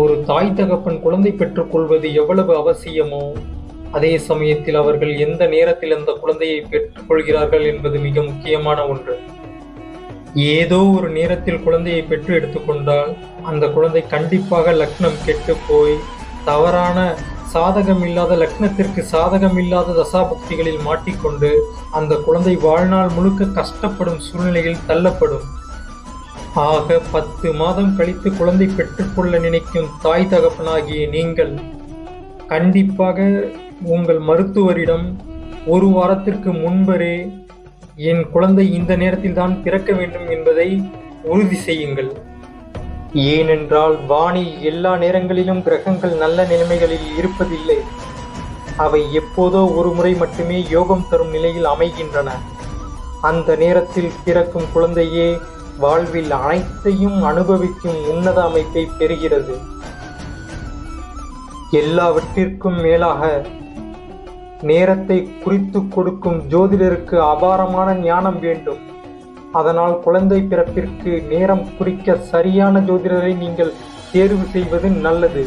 ஒரு தாய் தகப்பன் குழந்தை பெற்றுக்கொள்வது எவ்வளவு அவசியமோ அதே சமயத்தில் அவர்கள் எந்த நேரத்தில் அந்த குழந்தையை பெற்றுக்கொள்கிறார்கள் என்பது மிக முக்கியமான ஒன்று. ஏதோ ஒரு நேரத்தில் குழந்தையை பெற்று எடுத்துக்கொண்டால் அந்த குழந்தை கண்டிப்பாக லக்னம் கெட்டு போய் தவறான சாதகம் இல்லாத லக்னத்திற்கு சாதகம் இல்லாத தசாபக்திகளில் மாட்டிக்கொண்டு அந்த குழந்தை வாழ்நாள் முழுக்க கஷ்டப்படும் சூழ்நிலையில் தள்ளப்படும். ஆக பத்து மாதம் கழித்து குழந்தை பெற்றுக்கொள்ள நினைக்கும் தாய் தகப்பனாகிய நீங்கள் கண்டிப்பாக உங்கள் மருத்துவரிடம் ஒரு வாரத்திற்கு முன்பரே என் குழந்தை இந்த நேரத்தில் தான் பிறக்க வேண்டும் என்பதை உறுதி செய்யுங்கள். ஏனென்றால் வாணி எல்லா நேரங்களிலும் கிரகங்கள் நல்ல நிலைமைகளில் இருப்பதில்லை. அவை எப்போதோ ஒரு முறை மட்டுமே யோகம் தரும் நிலையில் அமைகின்றன. அந்த நேரத்தில் பிறக்கும் குழந்தையே வாழ்வில் அனைத்தையும் அனுபவிக்கும் உன்னத அமைப்பை பெறுகிறது. எல்லாவற்றிற்கும் மேலாக நேரத்தை குறித்து கொடுக்கும் ஜோதிடருக்கு அபாரமான ஞானம் வேண்டும். அதனால் குழந்தை பிறப்பிற்கு நேரம் குறிக்க சரியான ஜோதிடரை நீங்கள் தேர்வு செய்வது நல்லது.